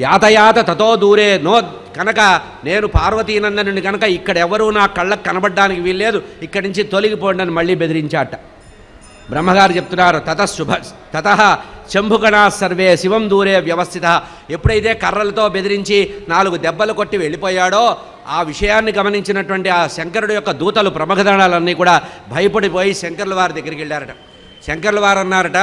యాతయాత తతో దూరే. నో కనుక నేను పార్వతీనందనుని కనుక ఇక్కడెవరూ నా కళ్ళకు కనబడడానికి వీల్లేదు. ఇక్కడి నుంచి తొలగిపోండి అని మళ్ళీ బెదిరించాట. బ్రహ్మగారు చెప్తున్నారు తత శుభ తత శంభుగణా సర్వే శివం దూరే వ్యవస్థిత. ఎప్పుడైతే కర్రలతో బెదిరించి నాలుగు దెబ్బలు కొట్టి వెళ్ళిపోయాడో ఆ విషయాన్ని గమనించినటువంటి ఆ శంకరుడు యొక్క దూతలు ప్రమగదళాలన్నీ కూడా భయపడిపోయి శంకరుల వారి దగ్గరికి వెళ్ళారట. శంకర్ల వారు అన్నారట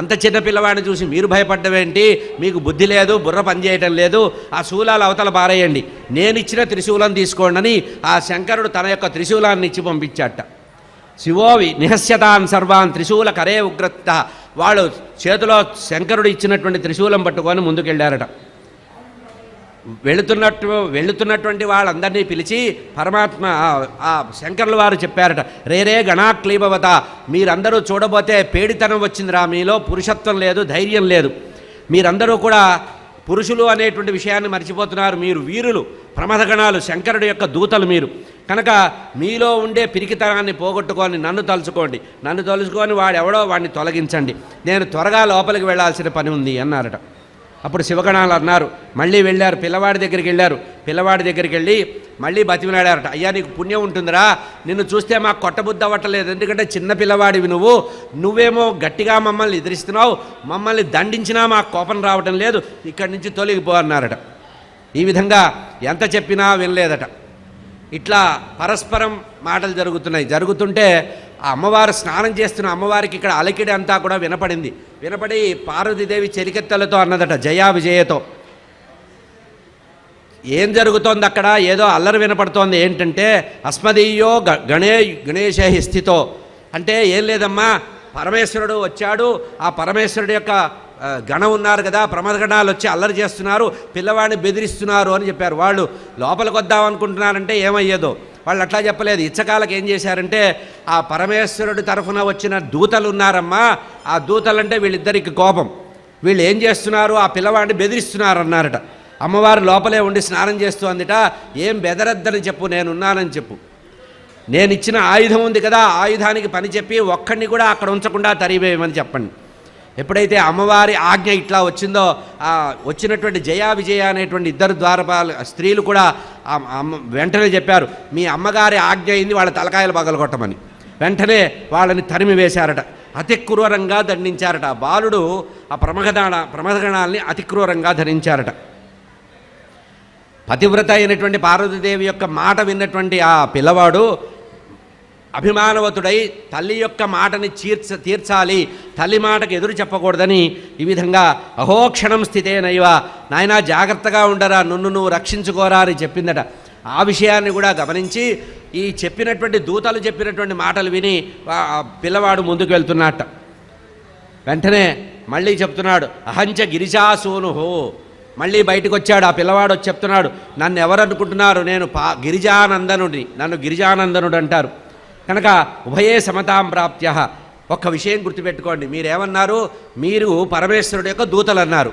అంత చిన్న పిల్లవాడిని చూసి మీరు భయపడ్డవేంటి? మీకు బుద్ధి లేదు బుర్ర పనిచేయటం లేదు. ఆ శూలాలు అవతల పారేయండి. నేను ఇచ్చిన త్రిశూలం తీసుకోండి అని ఆ శంకరుడు తన యొక్క త్రిశూలాన్ని ఇచ్చి పంపించాట. శివోవి నిహస్యతాన్ సర్వాన్ త్రిశూల కరే ఉగ్రత వాళ్ళు చేతిలో శంకరుడు ఇచ్చినటువంటి త్రిశూలం పట్టుకొని ముందుకెళ్ళారట వెళుతున్నట్టు వెళుతున్నటువంటి వాళ్ళందరినీ పిలిచి పరమాత్మ ఆ- శంకర్ల వారు చెప్పారట రేరే గణాక్లీభవత మీరందరూ చూడబోతే పేడితనం వచ్చిందిరా మీలో పురుషత్వం లేదు ధైర్యం లేదు. మీరందరూ కూడా పురుషులు అనేటువంటి విషయాన్ని మర్చిపోతున్నారు మీరు వీరులు ప్రమథగణాలు శంకరుడు యొక్క దూతలు మీరు. కనుక మీలో ఉండే పిరికితనాన్ని పోగొట్టుకొని నన్ను తలుచుకోండి. నన్ను తలుచుకొని వాడెవడో వాడిని తొలగించండి. నేను త్వరగా లోపలికి వెళ్ళాల్సిన పని ఉంది అన్నారట. అప్పుడు శివగణాలు అన్నారు మళ్ళీ వెళ్ళారు పిల్లవాడి దగ్గరికి వెళ్ళారు. పిల్లవాడి దగ్గరికి వెళ్ళి మళ్ళీ బతిమిలాడారట. అయ్యా నీకు పుణ్యం ఉంటుందిరా. నిన్ను చూస్తే మాకు కొట్టబుద్ధి అవ్వట్లేదు. ఎందుకంటే చిన్న పిల్లవాడివి నువ్వు. నువ్వేమో గట్టిగా మమ్మల్ని ఎదిరిస్తున్నావు. మమ్మల్ని దండించినా మాకు కోపం రావటం లేదు. ఇక్కడి నుంచి తొలగిపో అన్నారట. ఈ విధంగా ఎంత చెప్పినా వినలేదట. ఇట్లా పరస్పరం మాటలు జరుగుతున్నాయి. జరుగుతుంటే ఆ అమ్మవారు స్నానం చేస్తున్న అమ్మవారికి ఇక్కడ అలకిడి అంతా కూడా వినపడింది. వినపడి పార్వతీదేవి చెలికెత్తలతో అన్నదట జయా విజయతో. ఏం జరుగుతోంది అక్కడ? ఏదో అల్లరి వినపడుతోంది. ఏంటంటే అస్మదీయో గ- గణే గణేశ స్థితో అంటే ఏం లేదమ్మా పరమేశ్వరుడు వచ్చాడు. ఆ పరమేశ్వరుడు యొక్క గణం ఉన్నారు కదా ప్రమదగణాలు వచ్చి అల్లరి చేస్తున్నారు పిల్లవాడిని బెదిరిస్తున్నారు అని చెప్పారు. వాళ్ళు లోపలికి వద్దామనుకుంటున్నారంటే ఏమయ్యదు ఏమయ్యేదో. వాళ్ళు అట్లా చెప్పలేదు. ఇచ్చకాలకు ఏం చేశారంటే ఆ పరమేశ్వరుడి తరఫున వచ్చిన దూతలు ఉన్నారమ్మా. ఆ దూతలంటే వీళ్ళిద్దరికి కోపం. వీళ్ళు ఏం చేస్తున్నారు? ఆ పిల్లవాడిని బెదిరిస్తున్నారు అన్నారట. అమ్మవారు లోపలే ఉండి స్నానం చేస్తూ అందిట ఏం బెదరద్దని చెప్పు నేనున్నానని చెప్పు. నేను ఇచ్చిన ఆయుధం ఉంది కదా ఆయుధానికి పని చెప్పి ఒక్కడిని కూడా అక్కడ ఉంచకుండా తరివేయమని చెప్పండి. ఎప్పుడైతే అమ్మవారి ఆజ్ఞ ఇట్లా వచ్చిందో వచ్చినటువంటి జయా విజయ అనేటువంటి ఇద్దరు ద్వారపాల స్త్రీలు కూడా అమ్మ వెంటనే చెప్పారు మీ అమ్మగారి ఆజ్ఞ అయింది వాళ్ళ తలకాయలు పగలగొట్టమని. వెంటనే వాళ్ళని తరిమి వేశారట. అతి క్రూరంగా దండించారట. బాలుడు ఆ ప్రమగదాణ ప్రమదగణాల్ని అతి క్రూరంగా ధరించారట. పతివ్రత అయినటువంటి పార్వతీదేవి యొక్క మాట విన్నటువంటి ఆ పిల్లవాడు అభిమానవతుడై తల్లి యొక్క మాటని తీర్చ తీర్చాలి. తల్లి మాటకు ఎదురు చెప్పకూడదని ఈ విధంగా అహోక్షణం స్థితేనైవ. నాయనా జాగ్రత్తగా ఉండరా నన్ను నువ్వు రక్షించుకోరా అని చెప్పిందట. ఆ విషయాన్ని కూడా గమనించి ఈ చెప్పినటువంటి దూతలు చెప్పినటువంటి మాటలు విని పిల్లవాడు ముందుకు వెళ్తున్నట్ట వెంటనే మళ్ళీ చెప్తున్నాడు అహంచ గిరిజాసూనుహో మళ్ళీ బయటకు వచ్చాడు ఆ పిల్లవాడు వచ్చి చెప్తున్నాడు నన్ను ఎవరు అనుకుంటున్నారు నేను పా గిరిజానందనుడిని. నన్ను గిరిజానందనుడు అంటారు కనుక ఉభయే సమతాం ప్రాప్త్య. ఒక్క విషయం గుర్తుపెట్టుకోండి. మీరేమన్నారు? మీరు పరమేశ్వరుడు యొక్క దూతలు అన్నారు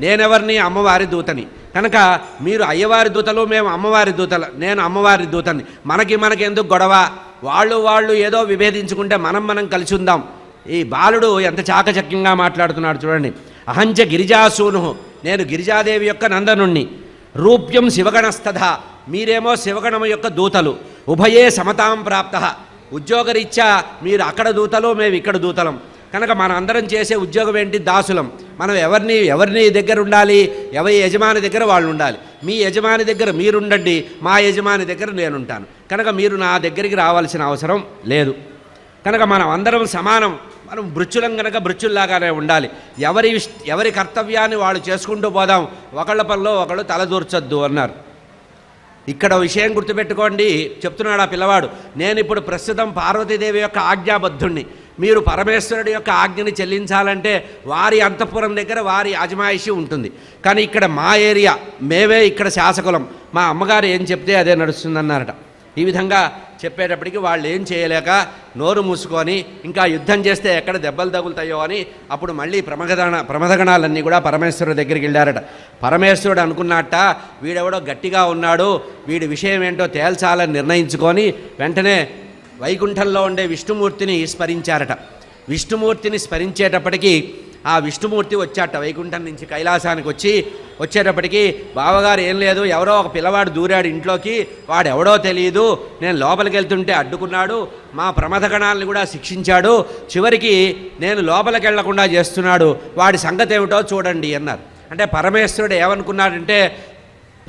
నేనెవరిని? అమ్మవారి దూతని. కనుక మీరు అయ్యవారి దూతలు మేము అమ్మవారి దూతలు నేను అమ్మవారి దూతని. మనకి మనకి ఎందుకు గొడవ? వాళ్ళు వాళ్ళు ఏదో విభేదించుకుంటే మనం మనం కలిసి ఉందాం. ఈ బాలుడు ఎంత చాకచక్యంగా మాట్లాడుతున్నాడు చూడండి. అహంచ గిరిజాసూను. నేను గిరిజాదేవి యొక్క నందనుణ్ణి. రూప్యం శివగణస్తథ మీరేమో శివగణము యొక్క దూతలు. ఉభయే సమతాం ప్రాప్త. ఉద్యోగరీత్యా మీరు అక్కడ దూతలు మేము ఇక్కడ దూతలం. కనుక మన అందరం చేసే ఉద్యోగం ఏంటి? దాసులం. మనం ఎవరిని ఎవరిని దగ్గర ఉండాలి? ఎవరి యజమాని దగ్గర వాళ్ళు ఉండాలి. మీ యజమాని దగ్గర మీరుండండి. మా యజమాని దగ్గర నేనుంటాను. కనుక మీరు నా దగ్గరికి రావాల్సిన అవసరం లేదు. కనుక మనం అందరం సమానం. మనం భృత్యులం కనుక భృత్యుల్లాగానే ఉండాలి. ఎవరి ఎవరి కర్తవ్యాన్ని వాళ్ళు చేసుకుంటూ పోదాం. ఒకళ్ళ పనిలో ఒకళ్ళు తలదూర్చొద్దు అన్నారు. ఇక్కడ విషయం గుర్తుపెట్టుకోండి. చెప్తున్నాడు ఆ పిల్లవాడు. నేను ఇప్పుడు ప్రస్తుతం పార్వతీదేవి యొక్క ఆజ్ఞాబద్ధుణ్ణి. మీరు పరమేశ్వరుడి యొక్క ఆజ్ఞని చెల్లించాలంటే వారి అంతఃపురం దగ్గర వారి అజమాయిషి ఉంటుంది. కానీ ఇక్కడ మా ఏరియా మేమే ఇక్కడ శాసకులం. మా అమ్మగారు ఏం చెప్తే అదే నడుస్తుందన్నారట. ఈ విధంగా చెప్పేటప్పటికి వాళ్ళు ఏం చేయలేక నోరు మూసుకొని ఇంకా యుద్ధం చేస్తే ఎక్కడ దెబ్బలు తగులుతాయో అని అప్పుడు మళ్ళీ ప్రమగదణ ప్రమదగణాలన్నీ కూడా పరమేశ్వరుడు దగ్గరికి వెళ్ళారట. పరమేశ్వరుడు అనుకున్నట్ట వీడెవడో గట్టిగా ఉన్నాడు వీడి విషయం ఏంటో తేల్చాలని నిర్ణయించుకొని వెంటనే వైకుంఠంలో ఉండే విష్ణుమూర్తిని స్మరించారట. విష్ణుమూర్తిని స్మరించేటప్పటికీ ఆ విష్ణుమూర్తి వచ్చాట వైకుంఠం నుంచి కైలాసానికి వచ్చి వచ్చేటప్పటికి బావగారు ఏం లేదు ఎవరో ఒక పిల్లవాడు దూరాడు ఇంట్లోకి వాడు ఎవడో తెలియదు నేను లోపలికి వెళ్తుంటే అడ్డుకున్నాడు. మా ప్రమథగణాలను కూడా శిక్షించాడు. చివరికి నేను లోపలికి వెళ్ళకుండా చేస్తున్నాడు. వాడి సంగతి ఏమిటో చూడండి అన్నారు. అంటే పరమేశ్వరుడు ఏమనుకున్నాడంటే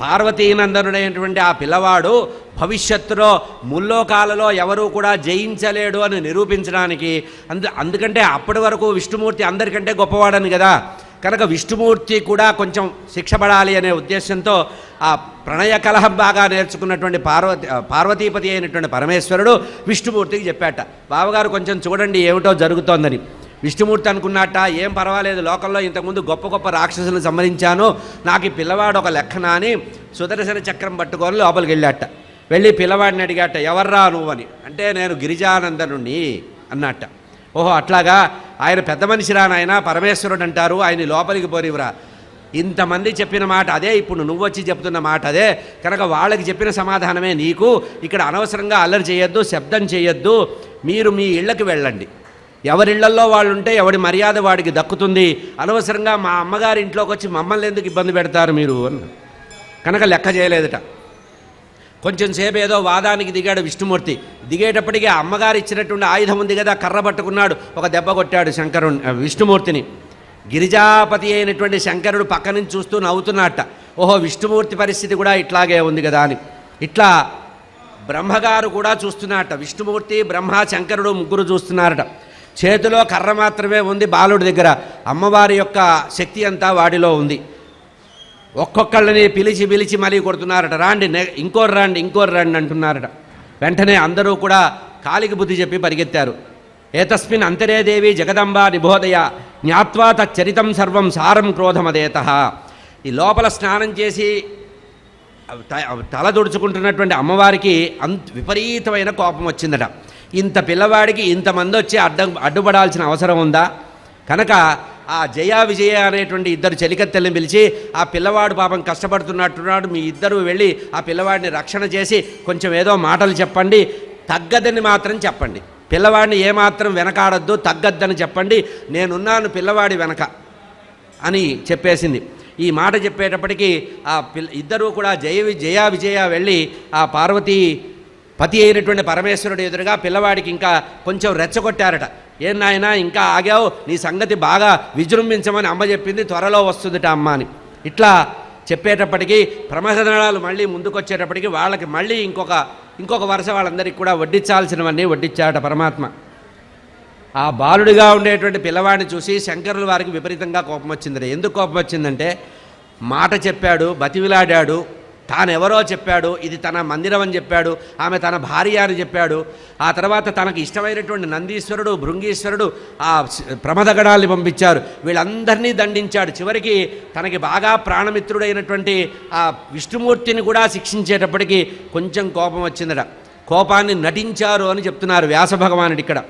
పార్వతీనందనుడైనటువంటి ఆ పిల్లవాడు భవిష్యత్తులో ముల్లోకాలలో ఎవరూ కూడా జయించలేడు అని నిరూపించడానికి. అందు అందుకంటే అప్పటి వరకు విష్ణుమూర్తి అందరికంటే గొప్పవాడని కదా. కనుక విష్ణుమూర్తి కూడా కొంచెం శిక్షపడాలి అనే ఉద్దేశంతో ఆ ప్రణయ కలహం బాగా నేర్చుకున్నటువంటి పార్వతి పార్వతీపతి అయినటువంటి పరమేశ్వరుడు విష్ణుమూర్తికి చెప్పాట బావగారు కొంచెం చూడండి ఏమిటో జరుగుతోందని. విష్ణుమూర్తి అనుకున్నట్ట ఏం పర్వాలేదు లోకంలో ఇంతకుముందు గొప్ప గొప్ప రాక్షసులను సంహరించాను నాకు ఈ పిల్లవాడు ఒక లెక్కన అని సుదర్శన చక్రం పట్టుకొని లోపలికి వెళ్ళాట. వెళ్ళి పిల్లవాడిని అడిగాట ఎవర్రా నువ్వని అంటే నేను గిరిజానందనుని అన్నట్ట ఓహో అట్లాగా? ఆయన పెద్ద మనిషి రా నాయన పరమేశ్వరుడు అంటారు ఆయన లోపలికి పోనివరా ఇంతమంది చెప్పిన మాట అదే ఇప్పుడు నువ్వు వచ్చి చెప్తున్న మాట అదే. కనుక వాళ్ళకి చెప్పిన సమాధానమే నీకు. ఇక్కడ అనవసరంగా అల్లరి చేయొద్దు శబ్దం చేయొద్దు. మీరు మీ ఇళ్ళకి వెళ్ళండి. ఎవరిళ్ళల్లో వాళ్ళు ఉంటే ఎవడి మర్యాద వాడికి దక్కుతుంది. అనవసరంగా మా అమ్మగారి ఇంట్లోకి వచ్చి మమ్మల్ని ఎందుకు ఇబ్బంది పెడతారు మీరు? అన్న. కనుక లెక్క చేయలేదట. కొంచెం సేపు ఏదో వాదానికి దిగాడు విష్ణుమూర్తి. దిగేటప్పటికి అమ్మగారు ఇచ్చినటువంటి ఆయుధం ఉంది కదా కర్ర పట్టుకున్నాడు. ఒక దెబ్బ కొట్టాడు శంకరుని విష్ణుమూర్తిని. గిరిజాపతి అయినటువంటి శంకరుడు పక్క నుంచి చూస్తూ నవ్వుతున్నట్ట ఓహో విష్ణుమూర్తి పరిస్థితి కూడా ఇట్లాగే ఉంది కదా అని. ఇట్లా బ్రహ్మగారు కూడా చూస్తున్నట్ట విష్ణుమూర్తి బ్రహ్మ శంకరుడు ముగ్గురు చూస్తున్నారట. చేతిలో కర్ర మాత్రమే ఉంది బాలుడి దగ్గర. అమ్మవారి యొక్క శక్తి అంతా వాడిలో ఉంది. ఒక్కొక్కళ్ళని పిలిచి పిలిచి మరీ కొడుతున్నారట. రాండి ఇంకోరు రాండి ఇంకోరు రాండి అంటున్నారట. వెంటనే అందరూ కూడా కాలికి బుద్ధి చెప్పి పరిగెత్తారు. ఏతస్మిన్ అంతరేదేవి జగదంబ నిబోధయ జ్ఞాత్వా తచ్చరితం సర్వం సారం క్రోధమదేత. ఈ లోపల స్నానం చేసి తల దుడుచుకుంటున్నటువంటి అమ్మవారికి అంత విపరీతమైన కోపం వచ్చిందట. ఇంత పిల్లవాడికి ఇంతమంది వచ్చి అడ్డం అడ్డుపడాల్సిన అవసరం ఉందా? కనుక ఆ జయ విజయ అనేటువంటి ఇద్దరు చెలికత్తెల్ని పిలిచి ఆ పిల్లవాడు పాపం కష్టపడుతున్నట్టున్నాడు మీ ఇద్దరు వెళ్ళి ఆ పిల్లవాడిని రక్షణ చేసి కొంచెం ఏదో మాటలు చెప్పండి తగ్గదని మాత్రం చెప్పండి. పిల్లవాడిని ఏమాత్రం వెనకాడొద్దు తగ్గద్దని చెప్పండి నేనున్నాను పిల్లవాడి వెనక అని చెప్పేసింది. ఈ మాట చెప్పేటప్పటికీ ఆ పిల్ల ఇద్దరూ కూడా జయ వి- జయ విజయ వెళ్ళి ఆ పార్వతీ పతి అయినటువంటి పరమేశ్వరుడు ఎదురుగా పిల్లవాడికి ఇంకా కొంచెం రెచ్చగొట్టారట. ఏం నాయనా ఇంకా ఆగావు? నీ సంగతి బాగా విజృంభించమని అమ్మ చెప్పింది త్వరలో వస్తుందిట అమ్మ అని. ఇట్లా చెప్పేటప్పటికీ ప్రమదనాలు మళ్ళీ ముందుకొచ్చేటప్పటికి వాళ్ళకి మళ్ళీ ఇంకొక ఇంకొక వరుస వాళ్ళందరికీ కూడా వడ్డించాల్సినవన్నీ వడ్డించాడట పరమాత్మ. ఆ బాలుడిగా ఉండేటువంటి పిల్లవాడిని చూసి శంకరులు వారికి విపరీతంగా కోపం వచ్చింది ఎందుకు కోపం వచ్చిందంటే మాట చెప్పాడు బతివిలాడాడు తానెవరో చెప్పాడు ఇది తన మందిరం అని చెప్పాడు ఆమె తన భార్య అని చెప్పాడు. ఆ తర్వాత తనకు ఇష్టమైనటువంటి నందీశ్వరుడు భృంగీశ్వరుడు ఆ ప్రమదగడాల్ని పంపించారు. వీళ్ళందరినీ దండించాడు. చివరికి తనకి బాగా ప్రాణమిత్రుడైనటువంటి ఆ విష్ణుమూర్తిని కూడా శిక్షించేటప్పటికీ కొంచెం కోపం వచ్చిందట. కోపాన్ని నటించారు అని చెప్తున్నారు వ్యాస భగవానుడు ఇక్కడ